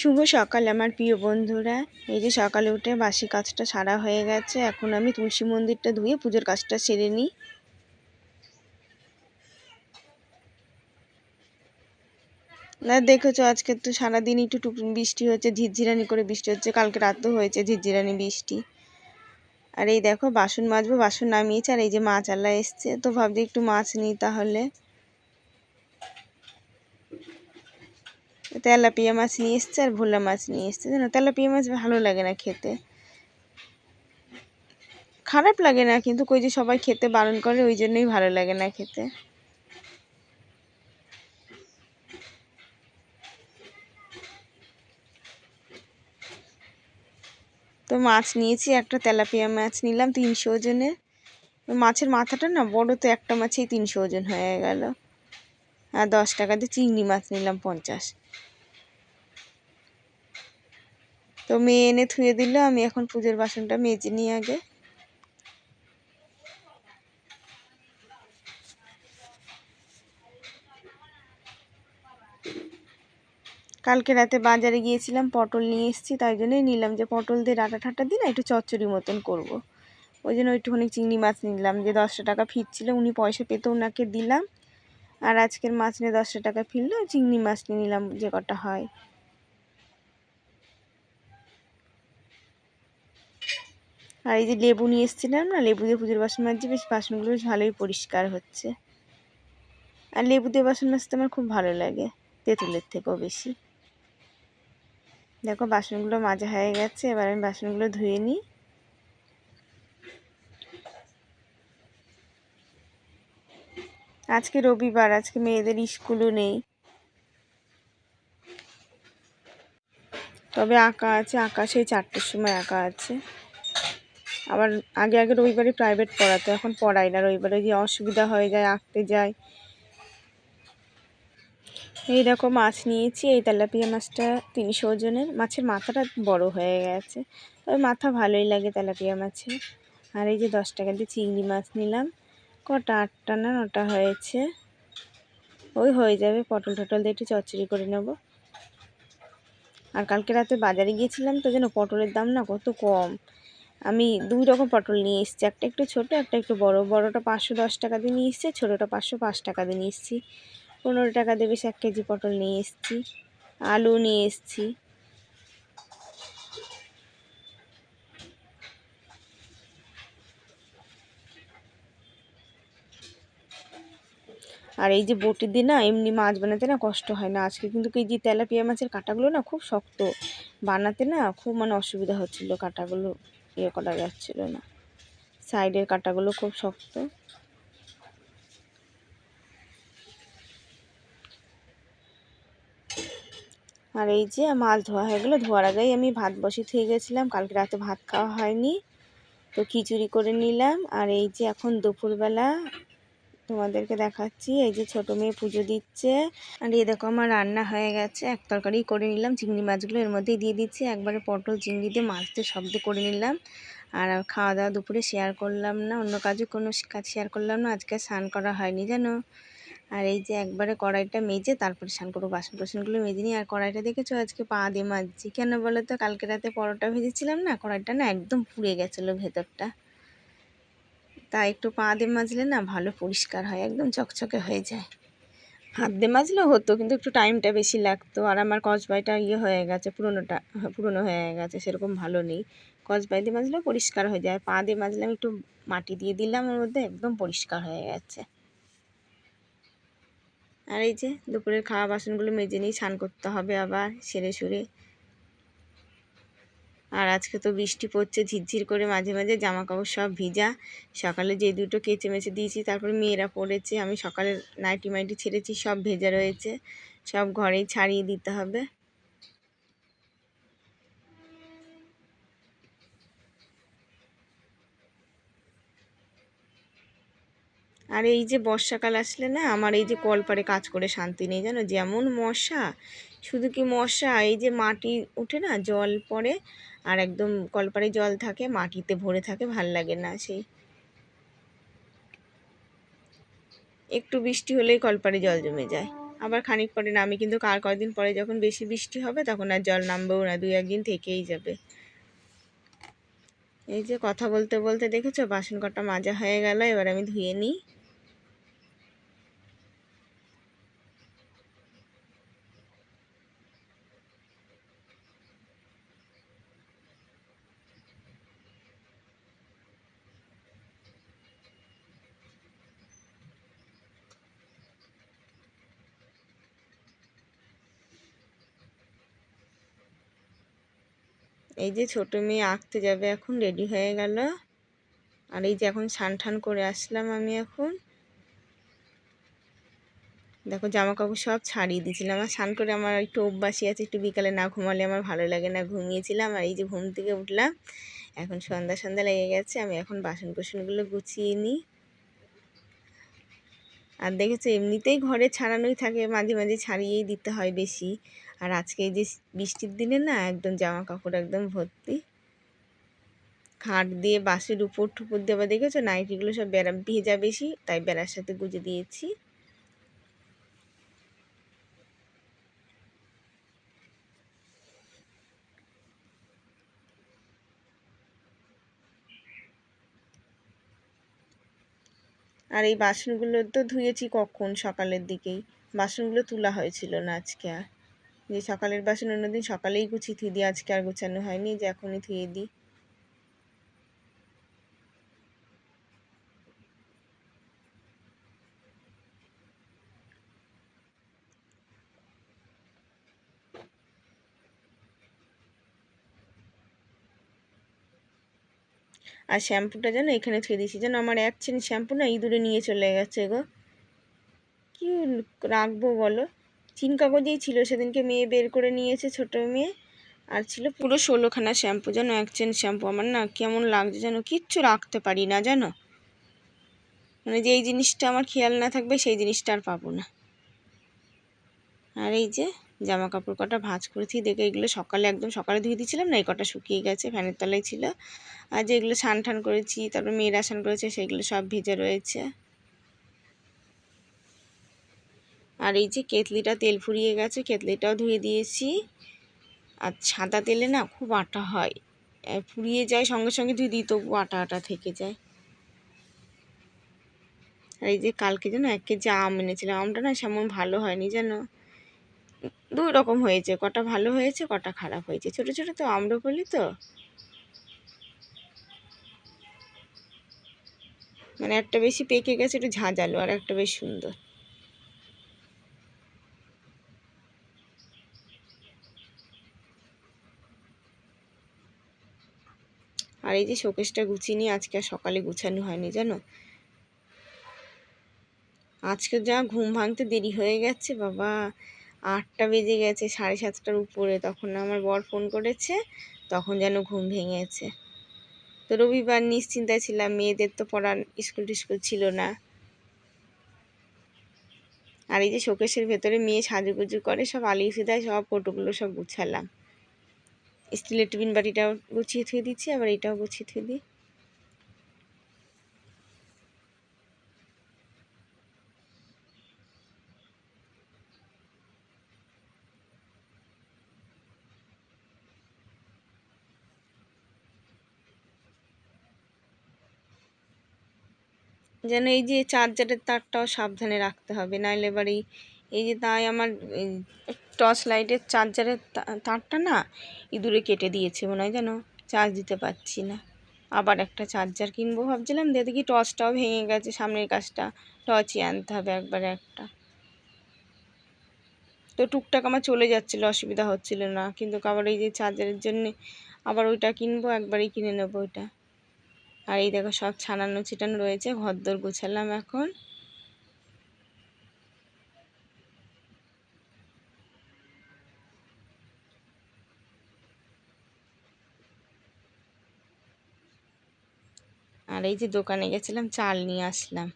শুভ সকাল আমার প্রিয় বন্ধুরা। এই যে সকালে উঠে বাসি কাজটা সারা হয়ে গেছে। এখন আমি তুলসী মন্দিরটা ধুয়ে পুজোর কাজটা সেরে নিই। না, দেখেছ আজকে তো সারাদিন একটু টুক বৃষ্টি হচ্ছে, ঝিরঝিরানি করে বৃষ্টি হচ্ছে। কালকে রাতও হয়েছে ঝিরঝিরানি বৃষ্টি। আর এই দেখো বাসন মাজবো, বাসন নামিয়েছে, আর এই যে মাছ আল্লাহ এসছে। তো ভাবছি একটু মাছ নিই তাহলে। তেলাপিয়া মাছ নিয়ে এসছে আর ভোলা মাছ নিয়ে এসছে। জানো, তেলাপিয়া মাছ ভালো লাগে না খেতে। খারাপ লাগে না, কিন্তু কই যে সবাই খেতে বারণ করে, ওই জন্যই ভালো লাগে না খেতে। তো মাছ নিয়েছি, একটা তেলাপিয়া মাছ নিলাম তিনশো ওজনে মাছের মাথাটা না বড়, তো একটা মাছেই তিনশো ওজন হয়ে গেল। আর দশ টাকা দিয়ে চিংড়ি মাছ নিলাম পঞ্চাশ। তো মেয়ে এনে থুয়ে দিল, আমি এখন পুজোর বাসনটা মেজে নিই আগে। কালকে রাতে বাজারে গিয়েছিলাম, পটল নিয়ে এসেছি, তাই জন্যই নিলাম যে পটল দিয়ে ডাটা ঠাটা দিই না একটু চচ্চড়ি মতন করব। ওই জন্য একটুখানি চিংড়ি মাছ নিলাম, যে দশটা টাকা ফিরছিল, উনি পয়সা পেতে ওনাকে দিলাম। আর আজকের মাছ নিয়ে দশটা টাকা ফিরলো, চিংড়ি মাছ নিয়ে নিলাম, যে কটা হয়। আর এই যে লেবু নিয়ে এসেছিলাম না, লেবু দিয়ে পুজোর বাসন মাজছি, বেশ বাসনগুলো বেশ ভালোই পরিষ্কার হচ্ছে। আর লেবু দিয়ে বাসন মাজতে আমার খুব ভালো লাগে, তেঁতুলের থেকেও বেশি। দেখো, বাসনগুলো মাজা হয়ে গেছে, এবার আমি বাসনগুলো ধুয়ে নিই। আজকে রবিবার, আজকে মেয়েদের স্কুলও নেই। তবে আঁকা আছে, আঁকা সেই চারটের সময় আঁকা আছে। আবার আগে আগে রবিবারে প্রাইভেট পড়াতো, এখন পড়াই না। রবিবারে গিয়ে অসুবিধা হয়ে যায়, আঁকতে যায়। এই দেখো মাছ নিয়েছি, এই তেলাপিয়া মাছটা তিনশো ওজনের। মাছের মাথাটা বড় হয়ে গেছে। তবে মাথা ভালোই লাগে তেলাপিয়া মাছের। আর এই যে দশ টাকা দিয়ে চিংড়ি মাছ নিলাম। কটা? আটটা না নটা হয়েছে। ওই হয়ে যাবে, পটল টটল দিয়ে একটু চচ্চড়ি করে নেব। আর কালকে রাতে বাজারে গিয়েছিলাম তো যেন পটলের দাম না কত কম। আমি দুই রকম পটল নিয়ে এসেছি, একটা একটু ছোটো, একটা একটু বড়। বড়টা পাঁচশো দশ টাকা দিয়ে নিয়ে এসেছি, ছোটোটা পাঁচশো পাঁচ টাকা দিয়ে নিয়ে এসেছি। পনেরো টাকা দেবে এক কেজি পটল নিয়ে এসেছি। আলু নিয়ে এসেছি। আর এই যে বটি দিয়ে না এমনি মাছ বানাতে না কষ্ট হয় না। আজকে কিন্তু এই যে তেলাপিয়া মাছের কাঁটাগুলো না খুব শক্ত। বানাতে না খুব মানে অসুবিধা হচ্ছিল কাঁটাগুলো ইয়ে করা যাচ্ছিল না। সাইডের কাঁটাগুলো খুব শক্ত। আর এই যে মাছ ধোয়া হয়ে গেলো, ধোয়ার আগেই আমি ভাত বসিয়ে থেকে গেছিলাম। কালকে রাতে ভাত খাওয়া হয়নি, তো খিচুড়ি করে নিলাম। আর এই যে এখন দুপুরবেলা তোমাদেরকে দেখাচ্ছি। এই যে ছোটো মেয়ে পুজো দিচ্ছে। আর এই দেখো আমার রান্না হয়ে গেছে। এক তরকারি করে নিলাম, চিংড়ি মাছগুলো এর মধ্যেই দিয়ে দিচ্ছি। একবারে পটল, চিংড়ি দিয়ে মাছ দিয়ে সব দিয়ে করে নিলাম। আর খাওয়া দাওয়া দুপুরে শেয়ার করলাম না, অন্য কাজে কোনো কাজ শেয়ার করলাম না। আজকে স্নান করা হয়নি জানো আর এই যে একবারে কড়াইটা মেজে তারপরে স্নান করব। বাসন টাসনগুলো মেজে নিই আর কড়াইটা দেখেছ? আজকে পা দিয়ে মাজছি। কেন বলো তো? কালকে রাতে পরোটা ভেজেছিলাম না, কড়াইটা না একদম পুড়ে গেছিল ভেতরটা। তা একটু পা দিয়ে মাজলে না ভালো পরিষ্কার হয়, একদম চকচকে হয়ে যায়। হাত দিয়ে মাজলেও হতো, কিন্তু একটু টাইমটা বেশি লাগতো। আর আমার কচবাইটা ইয়ে হয়ে গেছে, পুরোনোটা, পুরোনো হয়ে গেছে, সেরকম ভালো নেই। কচবাই দিয়ে মাজলেও পরিষ্কার হয়ে যায়। পা দিয়ে মাজলাম একটু মাটি দিয়ে দিলাম ওর মধ্যে, একদম পরিষ্কার হয়ে গেছে। আর এই যে দুপুরের খাওয়া বাসনগুলো মেজে নিয়ে স্নান করতে হবে আবার, সেরে সুরে। আর আজকে তো বৃষ্টি পড়ছে, ঝিরঝির করে মাঝে মাঝে জামা কাপড় সব ভিজা। সকালে যে দুটো কেচে মেচে দিয়েছি, তারপরে মেয়েরা পড়েছে। আমি সকালে নাইটি মাইটি ছেড়েছি, সব ভেজা রয়েছে। সব ঘরেই ছাড়িয়ে দিতে হবে। আর এই যে বর্ষাকাল আসলে না, আমার এই যে কলপারে কাজ করে শান্তি নেই, জানো? যেমন মশা, শুধু কি মশা, এই যে মাটি উঠে না, জল পড়ে আর একদম কলপারে জল থাকে, মাটিতে ভরে থাকে, ভালো লাগে না সেই। একটু বৃষ্টি হলেই কলপারে জল জমে যায়। আবার খানিক পরে নামি কিন্তু কার কদিন পরে যখন বেশি বৃষ্টি হবে, তখন আর জল নামবেও না, দুই একদিন থেকেই যাবে। এই যে কথা বলতে বলতে দেখেছ, বাসন কটা মাজা হয়ে গেল, এবার আমি ধুয়ে নিই। এই যে ছোট মেয়ে আঁকতে যাবে এখন রেডি হয়ে গেল। আর এই যে এখন ঠান করে আসলাম আমি এখন। দেখো জামা কাপড় সব ছাড়িয়ে দিয়েছিলাম। আমার স্নান করে আমার একটু অভ্যাসই আছে, একটু বিকালে না ঘুমালে আমার ভালো লাগে না। ঘুমিয়েছিলাম আর এই যে ঘুম থেকে উঠলাম। এখন সন্ধ্যা সন্ধ্যা লেগে গেছে, আমি এখন বাসন কোসনগুলো গুছিয়ে নিই। আর দেখেছ, এমনিতেই ঘরে ছাড়ানোই থাকে, মাঝে মাঝে ছাড়িয়েই দিতে হয় বেশি। আর আজকে এই যে বৃষ্টির দিনে না একদম জামা কাপড় একদম ভর্তি। খাট দিয়ে বাসের উপর টুপুর দেওয়া দেখেছ? নাইটিগুলো সব বেড়া ভেজা বেশি, তাই বেড়ার সাথে গুজে দিয়েছি। আর এই বাসনগুলো তো ধুয়েছি কখন? সকালের দিকেই। বাসনগুলো তোলা হয়েছিল না আজকে আর। যে সকালের বাসন অন্যদিন সকালেই গুছিয়ে থুয়ে দিই, আজকে আর গোছানো হয়নি যে এখনই থুয়ে দিই। আর শ্যাম্পুটা যেন এখানে থুয়ে দিয়েছি, যেন আমার এক চেন শ্যাম্পু না ইঁদুরে নিয়ে চলে গেছে গো। কি রাখব বলো? চিন কাগজেই ছিল, সেদিনকে মেয়ে বের করে নিয়েছে ছোট মেয়ে। আর ছিল পুরো ষোলোখানা শ্যাম্পু যেন এক চেন শ্যাম্পু। আমার না কেমন লাগছে যেন, কিচ্ছু রাখতে পারি না, জানো? মানে যে এই জিনিসটা আমার খেয়াল না থাকবে, সেই জিনিসটা আর পাবো না। আর এই যে জামা কাপড় কটা ভাঁজ করেছি, দেখে এগুলো সকালে একদম সকালে ধুয়ে দিয়েছিলাম না, এই কটা শুকিয়ে গেছে, ফ্যানের তলায় ছিল। আর যেগুলো ছান ঠান করেছি, তারপর মেয়েরা স্নান করেছে, সেগুলো সব ভেজে রয়েছে। আর এই যে কেতলিটা তেল ফুরিয়ে গেছে কেতলিটাও ধুয়ে দিয়েছি। আর সাদা তেলে না খুব আটা হয়। ফুরিয়ে যায় সঙ্গে সঙ্গে ধুয়ে দিই তবু আটা আটা থেকে যায়। আর এই যে কালকে যেন এক কেজি আম এনেছিলাম, আমটা না সেমন ভালো হয়নি যেন। দুই রকম হয়েছে, কটা ভালো হয়েছে, কটা খারাপ হয়েছে। ছোট ছোট তো আম্রপলি তো। মানে একটা বেশি পেকে গেছে, একটু ঝাঁঝালো আর একটা বেশ সুন্দর। আর এই যে শোকেসটা গুছিয়ে নিয়ে আজকে আর সকালে গুছানো হয়নি, জানো? আজকে যা ঘুম ভাঙতে দেরি হয়ে গেছে, বাবা। আটটা বেজে গেছে, সাড়ে সাতটার উপরে। তখন আমার বর ফোন করেছে, তখন যেন ঘুম ভেঙেছে। তো রবিবার নিশ্চিন্তায় ছিলাম, মেয়েদের তো পড়ার স্কুল টিস্কুল ছিল না। আর এই যে শোকেশের ভেতরে মেয়ে সাজুগুজু করে, সব আলিয়ে দেয় সব ফটোগুলো সব গুছালাম। স্টিলের টিফিন বাটিটাও গুছিয়ে থুয়ে দিচ্ছি, আবার এটাও গুছিয়ে থুয়ে দিই। যেন এই যে চার্জারের তারটাও সাবধানে রাখতে হবে নাহলে এবার এই যে তাই আমার টর্চ লাইটের চার্জারের তারটা না ইঁদুরে কেটে দিয়েছে, মনে হয় যেন চার্জ দিতে পারছি না। আবার একটা চার্জার কিনবো ভাবছিলাম, দিয়ে দেখি টর্চটাও ভেঙে গেছে, সামনের কাজটা টর্চই আনতে হবে একবারে একটা। তো টুকটাক আমার চলে যাচ্ছিল, অসুবিধা হচ্ছিল না, কিন্তু আবার এই যে চার্জারের জন্যে আবার ওইটা কিনবো, একবারেই কিনে নেব ওইটা। আর এই দেখো সব ছানানো ছিটানো রয়েছে, ঘরদোর গুছালাম এখন। আর এই যে দোকানে গেছিলাম, চাল নিয়ে আসলাম।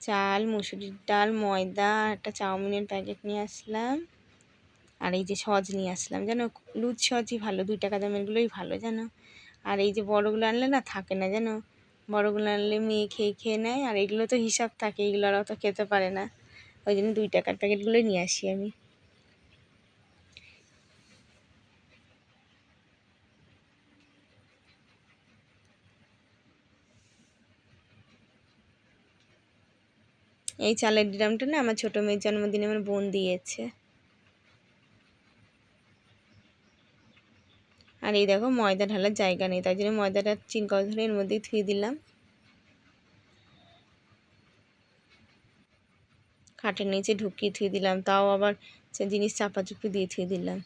চাল, মুসুরির ডাল, ময়দা একটা চাউমিনের প্যাকেট নিয়ে আসলাম। আর এই যে সজ নিয়ে আসলাম। যেন লুজ সজই ভালো, দুই টাকা দামেরগুলোই ভালো, জানো? আর এই যে বড়গুলো আনলে না, থাকে না যেন বড়গুলো আনলে মেয়ে খেয়ে খেয়ে নেয়, আর এগুলো তো হিসাব থাকে, এগুলো আর অত খেতে পারে না। ওই জন্য দুই টাকার প্যাকেটগুলোই নিয়ে আসি আমি। এই চালের ড্রামটা না আমার ছোটো মেয়ের জন্মদিনে আমার বোন দিয়েছে। আর এই দেখো ময়দা ঢালার জায়গা নেই, তাই জন্য ময়দাটা চিনকল ধরে এর মধ্যেই থুয়ে দিলাম। খাটের নিচে ঢুকিয়ে থুয়ে দিলাম, তাও আবার জিনিস চাপা চুপি দিয়ে থুয়ে দিলাম।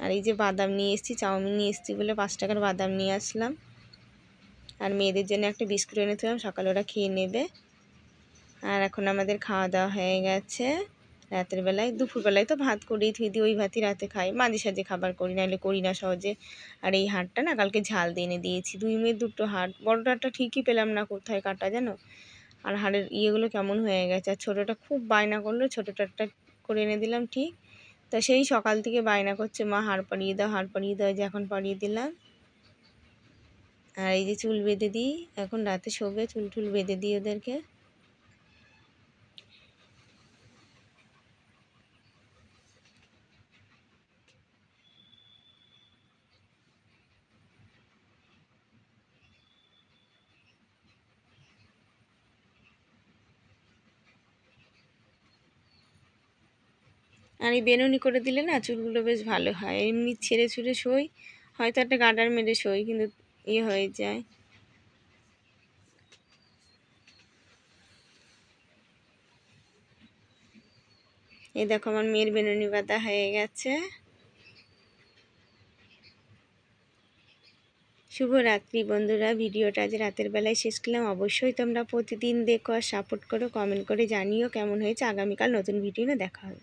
আর এই যে বাদাম নিয়ে এসেছি, চাউমিন নিয়ে এসেছি বলে পাঁচ টাকার বাদাম নিয়ে আসলাম। আর মেয়েদের জন্য একটা বিস্কুট এনে এনেছিলাম সকালে ওরা খেয়ে নেবে। আর এখন আমাদের খাওয়া দাওয়া হয়ে গেছে। রাতের বেলায়, দুপুরবেলায় তো ভাত করি থুই দিই ওই ভাতই রাতে খাই। মাঝে সাঝে খাবার করি, নাহলে করি না সহজে। আর এই হাটটা না, কালকে ঝাল দিয়ে এনে দিয়েছি। দুই মেয়ের দুটো হাট, বড়োটা হাটটা ঠিকই পেলাম না, কোথায় কাটা জানো? আর হাড়ের ইয়েগুলো কেমন হয়ে গেছে। আর ছোটোটা খুব বায়না করল ছোটোটারটা করে এনে দিলাম ঠিক। তা সেই সকাল থেকে বায়না করছে, মা, হাড় পাড়িয়ে দাও, হাড় পাড়িয়ে দাও যে এখন পাড়িয়ে দিলাম। আর এই যে চুল বেঁধে দিই, এখন রাতে শোবে চুল টুল বেঁধে দিই ওদেরকে। আর এই বেনুনি করে দিলে না চুলগুলো বেশ ভালো হয়। এমনি ছেড়ে ছুড়ে শোই, হয়তো একটা গাডার মেরে শোই, কিন্তু ইয়ে হয়ে যায়। এই দেখো আমার মেয়ের বেনুনি বাঁধা হয়ে গেছে। শুভরাত্রি বন্ধুরা, ভিডিওটা আজ রাতের বেলায় শেষ করলাম। অবশ্যই তোমরা প্রতিদিন দেখো সাপোর্ট করো কমেন্ট করে জানিও কেমন হয়েছে। আগামীকাল নতুন ভিডিও দেখা হবে।